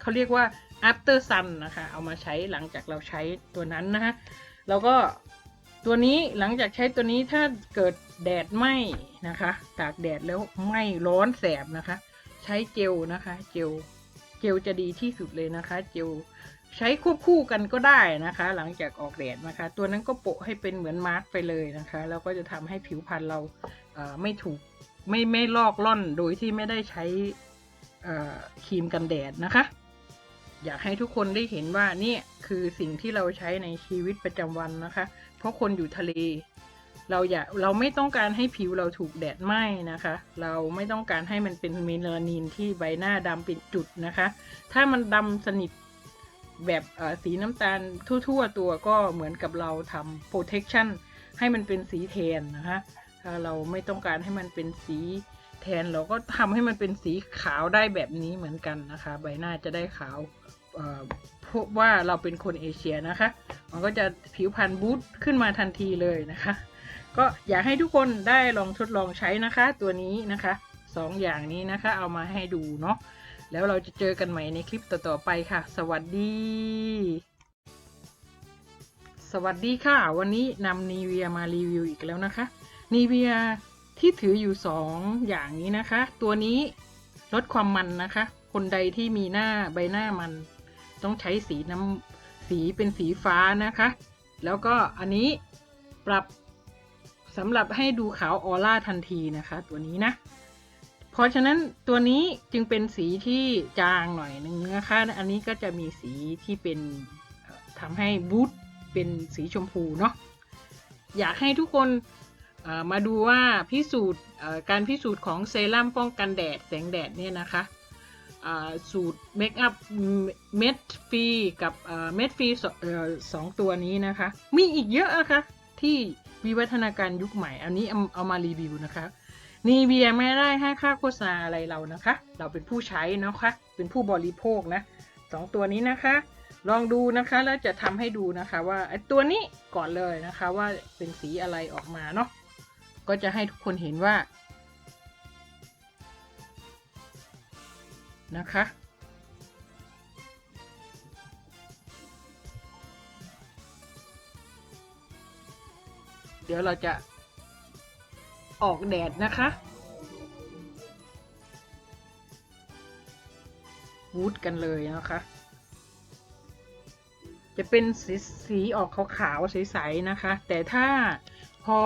เขาเรียกว่า after sun นะคะ เอามาใช้หลังจากเราใช้ตัวนั้นนะคะแล้วก็ตัวนี้หลังจากใช้ตัวนี้ถ้าเกิดแดดไหม้นะคะตากแดดแล้วไหม้ร้อนแสบนะคะ ใช้เจลนะคะเจลเจลจะดีที่สุดเลยนะคะ เจลใช้ควบคู่กันก็ได้นะคะ หลังจากออกแดดนะคะ ตัวนั้นก็โปะให้เป็นเหมือนมาร์กไปเลยนะคะแล้วก็จะทำให้ผิวพรรณเราไม่ถูกไม่ไม่ลอกล่อนโดยที่ไม่ได้ใช้ครีมกันแดดนะคะ อยากให้ทุกคนได้เห็นว่าเนี่ยคือสิ่งที่เราใช้ในชีวิตประจำวันนะคะ เพราะคนอยู่ทะเล เราอยากเราไม่ต้องการให้ผิวเราถูกแดดไหม้นะคะ เราไม่ต้องการให้มันเป็นเมลานินที่ใบหน้าดำเป็นจุดนะคะ ถ้ามันดำสนิทแบบเอ่อสีน้ำตาลทั่ว ๆ ตัวก็เหมือนกับเราทำ protection ให้มันเป็นสีแทนนะคะถ้าเราไม่ต้องการให้มันเป็นสีแทนเราก็ทำให้มันเป็นสีขาวได้แบบนี้เหมือนกันนะคะ ใบหน้าจะได้ขาว พบว่าเราเป็นคนเอเชียนะคะ มันก็จะผิวพรรณบูตขึ้นมาทันทีเลยนะคะ ก็อยากให้ทุกคนได้ลองทดลองใช้นะคะ ตัวนี้นะคะสองอย่างนี้นะคะ เอามาให้ดูเนาะ แล้วเราจะเจอกันใหม่ในคลิปต่อๆไปค่ะ สวัสดี สวัสดีค่ะ วันนี้นำนีเวียมารีวิวอีกแล้วนะคะ นีเวียที่ถืออยู่สองอย่างนี้นะคะ ตัวนี้ลดความมันนะคะ คนใดที่มีหน้าใบหน้ามัน ต้องใช้สีน้ำสีเป็นสีฟ้านะคะ แล้วก็อันนี้ปรับสำหรับให้ดูขาวออร่าทันทีนะคะ ตัวนี้นะ เพราะฉะนั้นตัวนี้จึงเป็นสีที่จางหน่อยนึงนะคะ อันนี้ก็จะมีสีที่เป็นทำให้บูทเป็นสีชมพูเนาะอยากให้ทุกคนมาดูว่าพิสูจน์การพิสูจน์ของเซรั่มป้องกันแดดแสงแดดเนี่ยนะคะ สูตรเมคอัพเม็ดฟรีกับเม็ดฟรีสองตัวนี้นะคะ มีอีกเยอะนะคะที่วิวัฒนาการยุคใหม่ อันนี้เอาเอามารีวิวนะคะนีเวียไม่ได้ให้ค่าโฆษณาอะไรเรานะคะ เราเป็นผู้ใช้นะคะเป็นผู้บริโภคนะสองตัวนี้นะคะ ลองดูนะคะแล้วจะทำให้ดูนะคะว่าไอตัวนี้ก่อนเลยนะคะว่าเป็นสีอะไรออกมาเนาะก็จะให้ทุกคนเห็นว่า นะคะ เดี๋ยวเราจะออกแดดนะคะวูดกันเลยนะคะ จะเป็นสีสีออกขาวๆใสๆนะคะ แต่ถ้าพอ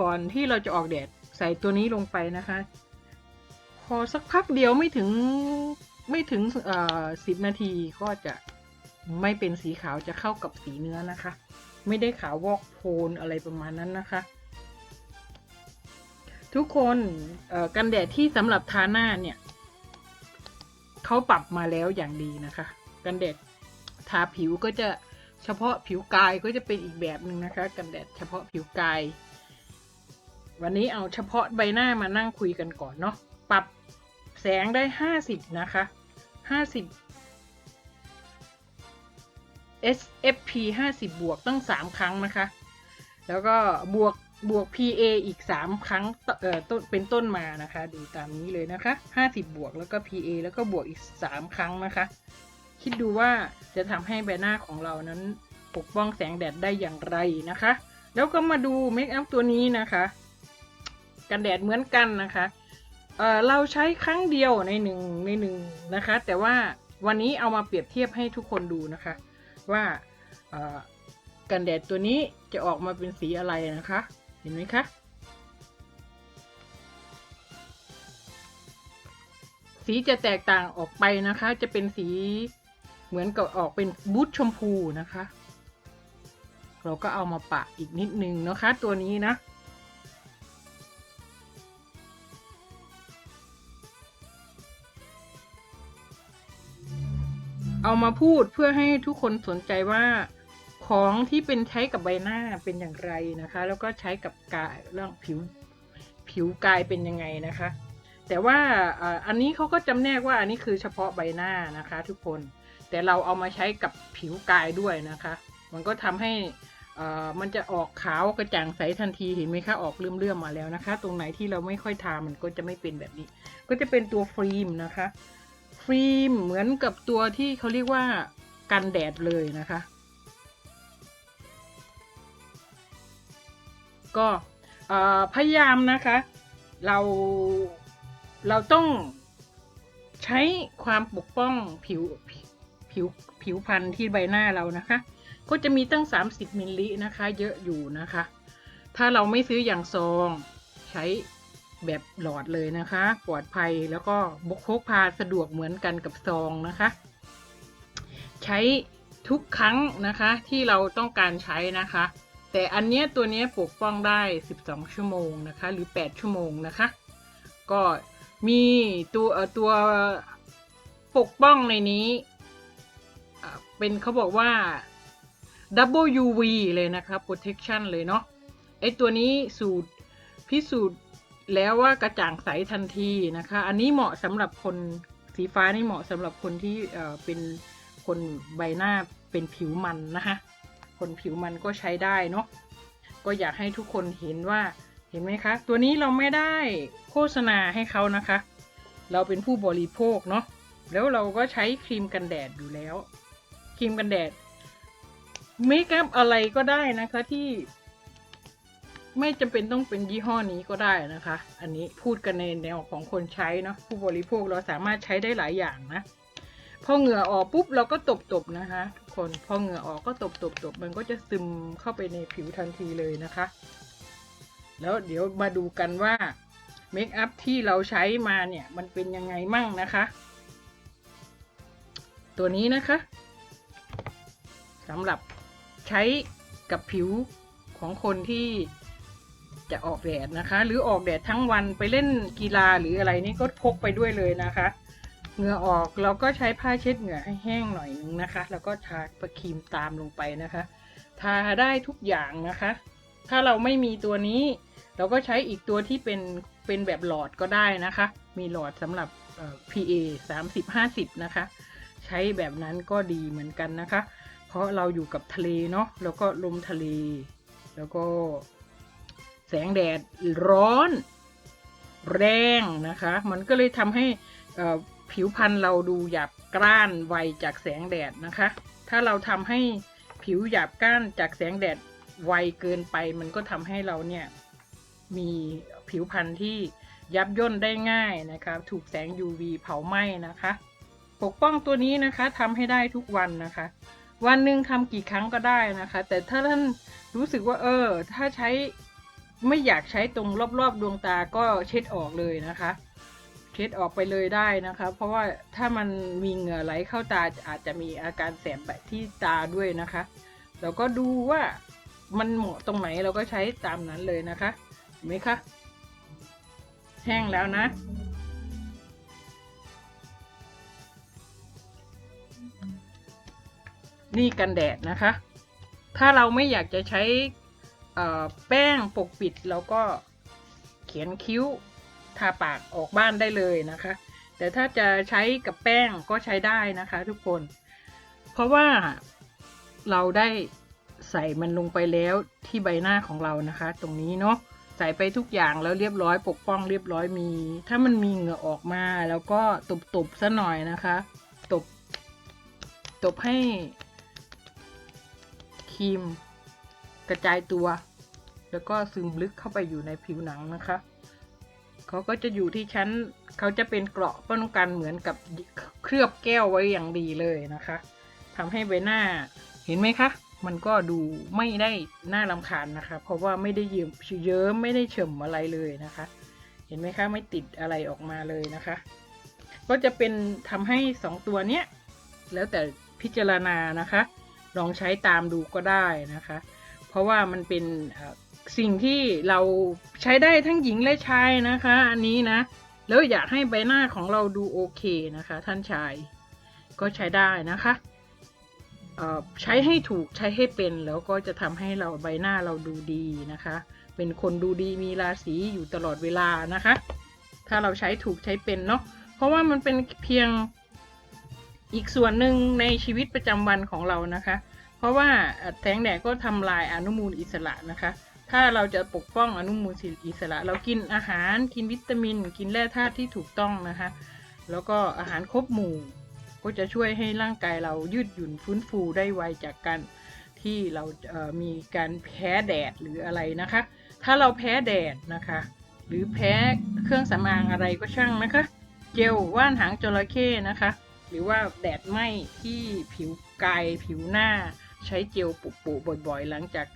ก่อนที่เราจะออกแดดใส่ตัวนี้ลงไปนะคะ พอสักพักเดียวไม่ถึงไม่ถึงเอ่อสิบนาทีก็จะไม่เป็นสีขาวจะเข้ากับสีเนื้อนะคะ ไม่ได้ขาววอกโพลนอะไรประมาณนั้นนะคะ ทุกคนกันแดดที่สำหรับทาหน้าเนี่ยเขาปรับมาแล้วอย่างดีนะคะ กันแดดทาผิวก็จะเฉพาะผิวกายก็จะเป็นอีกแบบหนึ่งนะคะ กันแดดเฉพาะผิวกาย วันนี้เอาเฉพาะใบหน้ามานั่งคุยกันก่อนเนาะ แสงได้ห้าสิบนะคะห้าสิบ SFP 50 บวกตั้ง 3 ครั้งนะคะ แล้วก็บวกบวก PA อีก 3 ครั้งตเอ่อต้นเป็นต้นมานะคะ ดูตามนี้เลยนะคะ 50 บวกแล้วก็ PA แล้วก็บวกอีก 3 ครั้งนะคะ คิดดูว่าจะทำให้ใบหน้าของเรานั้นปกป้องแสงแดดได้อย่างไรนะคะ แล้วก็มาดูเมคอัพตัวนี้นะคะ กันแดดเหมือนกันนะคะ เออเราใช้ครั้งเดียวในหนึ่งในหนึ่งนะคะ แต่ว่าวันนี้เอามาเปรียบเทียบให้ทุกคนดูนะคะ ว่ากันแดดตัวนี้จะออกมาเป็นสีอะไรนะคะ เห็นไหมคะ สีจะแตกต่างออกไปนะคะ จะเป็นสีเหมือนกับออกเป็นบูทชมพูนะคะ เราก็เอามาปะอีกนิดนึงนะคะ ตัวนี้นะ เอามาพูดเพื่อให้ทุกคนสนใจว่าของที่เป็นใช้กับใบหน้าเป็นอย่างไรนะคะ แล้วก็ใช้กับกายเรื่องผิวผิวกายเป็นยังไงนะคะ แต่ว่าอันนี้เขาก็จำแนกว่าอันนี้คือเฉพาะใบหน้านะคะ ทุกคนแต่เราเอามาใช้กับผิวกายด้วยนะคะ มันก็ทำให้มันจะออกขาวกระจ่างใสทันทีเห็นไหมคะออกเลื่อมๆมาแล้วนะคะ ตรงไหนที่เราไม่ค่อยทามันก็จะไม่เป็นแบบนี้ ก็จะเป็นตัวฟิล์มนะคะ ฟิล์มเหมือนกับตัวที่เขาเรียกว่ากันแดดเลยนะคะ ก็พยายามนะคะ เราเราต้องใช้ความปกป้องผิวผิวผิวพรรณที่ใบหน้าเรานะคะ ก็จะมีตั้ง 30มิลลินะคะ เยอะอยู่นะคะ ถ้าเราไม่ซื้ออย่างซองใช้ แบบหลอดเลยนะคะ ปลอดภัยแล้วก็บกพกพาสะดวกเหมือนกันกับซองนะคะ ใช้ทุกครั้งนะคะที่เราต้องการใช้นะคะ แต่อันเนี้ยตัวเนี้ยปกป้องได้ 12 ชั่วโมงนะคะ หรือ 8 ชั่วโมงนะคะ ก็มีตัวตัวปกป้องในนี้เป็นเขาบอกว่า double UV เลยนะคะ protection เลยเนาะไอตัวนี้สูตรพิสูจน์ แล้วว่ากระจ่างใสทันทีนะคะ อันนี้เหมาะสำหรับคนสีฟ้านี่เหมาะสำหรับคนที่เอ่อเป็นคนใบหน้าเป็นผิวมันนะคะ คนผิวมันก็ใช้ได้เนาะก็อยากให้ทุกคนเห็นว่าเห็นไหมคะ ตัวนี้เราไม่ได้โฆษณาให้เขานะคะ เราเป็นผู้บริโภคเนาะแล้วเราก็ใช้ครีมกันแดดอยู่แล้ว ครีมกันแดดเมคอัพอะไรก็ได้นะคะที่ ไม่จำเป็นต้องเป็นยี่ห้อนี้ก็ได้นะคะ อันนี้พูดกันในแนวของคนใช้เนาะผู้บริโภคเราสามารถใช้ได้หลายอย่างนะพอเหงื่อออกปุ๊บเราก็ตบตบๆนะคะทุกคนพอเหงื่อออกก็ตบตบตบมันก็จะซึมเข้าไปในผิวทันทีเลยนะคะ แล้วเดี๋ยวมาดูกันว่าเมคอัพที่เราใช้มาเนี่ยมันเป็นยังไงมั่งนะคะ ตัวนี้นะคะสำหรับใช้กับผิวของคนที่ จะออกแดดนะคะ หรือออกแดดทั้งวันไปเล่นกีฬาหรืออะไรนี่ก็พกไปด้วยเลยนะคะ เหงื่อออกเราก็ใช้ผ้าเช็ดเหงื่อให้แห้งหน่อยนึงนะคะ แล้วก็ทาประครีมตามลงไปนะคะ ทาได้ทุกอย่างนะคะ ถ้าเราไม่มีตัวนี้ เราก็ใช้อีกตัวที่เป็นเป็นแบบหลอดก็ได้นะคะ มีหลอดสำหรับ PA 30 50 นะคะ ใช้แบบนั้นก็ดีเหมือนกันนะคะ เพราะเราอยู่กับทะเลเนาะแล้วก็ลมทะเล แล้วก็ แสงแดดร้อน แรงนะคะ มันก็เลยทำให้ผิวพรรณเราดูหยาบกร้านไวจากแสงแดดนะคะ ถ้าเราทำให้ผิวหยาบกร้านจากแสงแดดไวเกินไป มันก็ทำให้เราเนี่ยมีผิวพรรณที่ยับย่นได้ง่ายนะคะ ถูกแสง UV เผาไหม้นะคะ ปกป้องตัวนี้นะคะทำให้ได้ทุกวันนะคะ วันหนึ่งทำกี่ครั้งก็ได้นะคะ แต่ถ้าท่านรู้สึกว่าเออ ถ้าใช้ ไม่อยากใช้ตรงรอบๆดวงตาก็เช็ดออกเลยนะคะ เช็ดออกไปเลยได้นะคะ เพราะว่าถ้ามันมีเหงื่อไหลเข้าตาอาจจะมีอาการแสบแบบที่ตาด้วยนะคะเราก็ดูว่ามันเหมาะตรงไหนเราก็ใช้ตามนั้นเลยนะคะ เห็นไหมคะ แห้งแล้วนะ นี่กันแดดนะคะ ถ้าเราไม่อยากจะใช้ แป้งปกปิดเราก็เขียนคิ้วทาปากออกบ้านได้เลยนะคะ แต่ถ้าจะใช้กับแป้งก็ใช้ได้นะคะทุกคน เพราะว่าเราได้ใส่มันลงไปแล้วที่ใบหน้าของเรานะคะ ตรงนี้เนาะใส่ไปทุกอย่างแล้วเรียบร้อยปกป้องเรียบร้อยมี ถ้ามันมีเหงื่อออกมาแล้วก็ตบๆซะหน่อยนะคะ ตบ ตบให้ครีม กระจายตัว แล้วก็ซึมลึกเข้าไปอยู่ในผิวหนังนะคะเขาก็จะอยู่ที่ชั้นเขาจะเป็นเกราะป้องกันเหมือนกับเคลือบแก้วไว้อย่างดีเลยนะคะทำให้ใบหน้าเห็นไหมคะ มันก็ดูไม่ได้น่ารำคาญนะคะ เพราะว่าไม่ได้เยิ้มเยิ้มไม่ได้เฉมอะไรเลยนะคะ เห็นไหมคะไม่ติดอะไรออกมาเลยนะคะ ก็จะเป็นทำให้สองตัวเนี้ยแล้วแต่พิจารณานะคะ ลองใช้ตามดูก็ได้นะคะ ราะว่ามันเป็นสิ่งที่เราใช้ได้ทั้งหญิงและชายนะคะ อันนี้นะ แล้วอยากให้ใบหน้าของเราดูโอเคนะคะ ท่านชายก็ใช้ได้นะคะใช้ให้ถูกใช้ให้เป็นแล้วก็จะทำให้เราใบหน้าเราดูดีนะคะ เป็นคนดูดีมีราศีอยู่ตลอดเวลานะคะ ถ้าเราใช้ถูกใช้เป็นเนาะเพราะว่ามันเป็นเพียงอีกส่วนหนึ่งในชีวิตประจำวันของเรานะคะ เพราะว่าแสงแดดก็ทำลายอนุมูลอิสระนะคะ ถ้าเราจะปกป้องอนุมูลอิสระ เรากินอาหารกินวิตามิน กินแร่ธาตุที่ถูกต้องนะคะ แล้วก็อาหารครบหมู่ ก็จะช่วยให้ร่างกายเรายืดหยุ่นฟื้นฟูได้ไวจากการที่เรามีการแพ้แดดหรืออะไรนะคะ ถ้าเราแพ้แดดนะคะ หรือแพ้เครื่องสำอางอะไรก็ช่างนะคะ เจลว่านหางจระเข้นะคะ หรือว่าแดดไหม้ที่ผิวกายผิวหน้า ใช้เจลปุๆบ่อยๆ หลังจาก